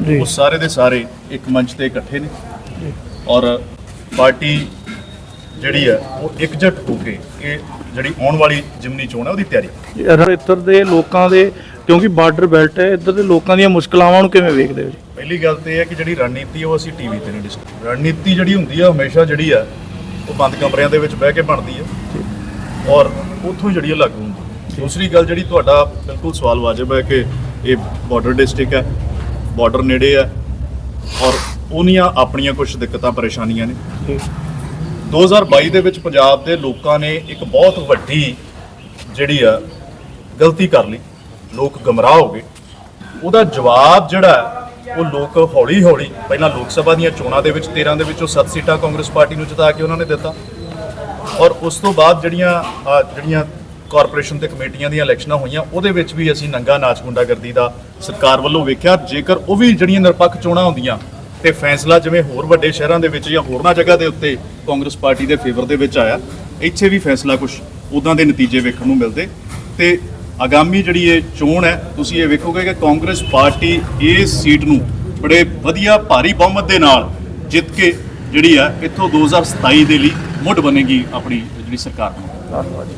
ਉਹ ਸਾਰੇ ਦੇ ਸਾਰੇ ਇੱਕ ਮੰਚ ਤੇ ਇਕੱਠੇ ਨੇ। ਔਰ ਪਾਰਟੀ ਜਿਹੜੀ ਹੈ ਉਹ ਇਕਜੁੱਟ ਹੋ ਕੇ ਇਹ ਜਿਹੜੀ ਆਉਣ ਵਾਲੀ ਜਿਮਨੀ ਚੋਣ ਹੈ ਉਹਦੀ ਤਿਆਰੀ ਇੱਧਰ ਦੇ ਲੋਕਾਂ ਦੇ ਕਿਉਂਕਿ ਬਾਰਡਰ ਬੈਲਟ ਹੈ ਇੱਧਰ ਦੇ ਲੋਕਾਂ ਦੀਆਂ ਮੁਸ਼ਕਲਾਵਾਂ ਨੂੰ ਕਿਵੇਂ ਵੇਖਦੇ ਹੋ ਜੀ? ਪਹਿਲੀ ਗੱਲ ਤੇ ਇਹ ਹੈ ਕਿ ਜਿਹੜੀ ਰਣਨੀਤੀ ਉਹ ਅਸੀਂ ਟੀਵੀ ਤੇ ਨਹੀਂ ਡਿਸਕਸ ਰਣਨੀਤੀ ਜਿਹੜੀ ਹੁੰਦੀ ਹੈ ਹਮੇਸ਼ਾ ਜਿਹੜੀ ਹੈ ਉਹ ਬੰਦ ਕਮਰਿਆਂ ਦੇ ਵਿੱਚ ਬਹਿ ਕੇ ਬਣਦੀ ਹੈ। ਔਰ ਉੱਥੋਂ ਜਿਹੜੀ ਹੈ। ਲਾਗੂ ਹੁੰਦੀ ਦੂਸਰੀ ਗੱਲ ਜਿਹੜੀ ਤੁਹਾਡਾ ਬਿਲਕੁਲ ਸਵਾਲ ਵਾਜਬ ਹੈ ਕਿ ਇਹ ਬਾਰਡਰ ਡਿਸਟ੍ਰਿਕਟ ਹੈ। ਬਾਰਡਰ ਨੇੜੇ ਹੈ ਔਰ ਉਹਨੀਆਂ ਆਪਣੀਆਂ ਕੁਝ ਦਿੱਕਤਾਂ, ਪਰੇਸ਼ਾਨੀਆਂ ਨੇ। ਜੀ 2022 ਦੇ ਵਿੱਚ ਪੰਜਾਬ ਦੇ ਲੋਕਾਂ ਨੇ ਇੱਕ ਬਹੁਤ ਵੱਡੀ ਜਿਹੜੀ ਆ, ਗਲਤੀ ਕਰ ਲਈ। ਲੋਕ ਗਮਰਾਹ ਹੋ ਗਏ। ਉਹਦਾ ਜਵਾਬ ਜਿਹੜਾ ਉਹ ਲੋਕ ਹੌਲੀ ਹੌਲੀ ਪਹਿਲਾਂ ਲੋਕ ਸਭਾ ਦੀਆਂ ਚੋਣਾਂ ਦੇ ਵਿੱਚ 13 ਦੇ ਵਿੱਚੋਂ 7 ਸੀਟਾਂ ਕਾਂਗਰਸ ਪਾਰਟੀ ਨੂੰ ਜਿਤਾ ਕੇ ਉਹਨਾਂ ਨੇ ਦਿੱਤਾ। ਔਰ ਉਸ ਤੋਂ ਬਾਅਦ ਜਿਹੜੀਆਂ ਜਿਹੜੀਆਂ ਕਾਰਪੋਰੇਸ਼ਨ ਤੇ ਕਮੇਟੀਆਂ ਦੀਆਂ ਇਲੈਕਸ਼ਨਾਂ ਹੋਈਆਂ, ਉਹਦੇ ਵਿੱਚ ਵੀ ਅਸੀਂ ਨੰਗਾ ਨਾਚ ਗੁੰਡਾਗਰਦੀ ਦਾ ਸਰਕਾਰ ਵੱਲੋਂ ਵੇਖਿਆ। ਜੇਕਰ ਉਹ ਵੀ ਜਿਹੜੀਆਂ ਨਿਰਪੱਖ ਚੋਣਾਂ ਹੁੰਦੀਆਂ ਤੇ ਫੈਸਲਾ ਜਿਵੇਂ ਹੋਰ ਵੱਡੇ ਸ਼ਹਿਰਾਂ ਦੇ ਵਿੱਚ ਜਾਂ ਹੋਰਨਾਂ ਜਗ੍ਹਾ ਦੇ ਉੱਤੇ ਕਾਂਗਰਸ ਪਾਰਟੀ ਦੇ ਫੇਵਰ ਦੇ ਵਿੱਚ ਆਇਆ, ਇੱਥੇ ਵੀ ਫੈਸਲਾ ਕੁਝ ਉਦਾਂ ਦੇ ਨਤੀਜੇ ਵੇਖਣ ਨੂੰ ਮਿਲਦੇ। ਤੇ ਆਗਾਮੀ ਜਿਹੜੀ ਇਹ ਚੋਣ ਹੈ, ਤੁਸੀਂ ਇਹ ਵੇਖੋਗੇ ਕਿ ਕਾਂਗਰਸ ਪਾਰਟੀ ਇਸ ਸੀਟ ਨੂੰ ਬੜੇ ਵਧੀਆ ਭਾਰੀ ਬਹੁਮਤ ਦੇ ਨਾਲ ਜਿੱਤ ਕੇ ਜਿਹੜੀ ਆ, ਇੱਥੋਂ 2027 ਦੇ ਲਈ ਮੁੱਢ ਬਣੇਗੀ ਆਪਣੀ ਜਿਹੜੀ ਸਰਕਾਰ ਨੂੰ ਧੰਨਵਾਦ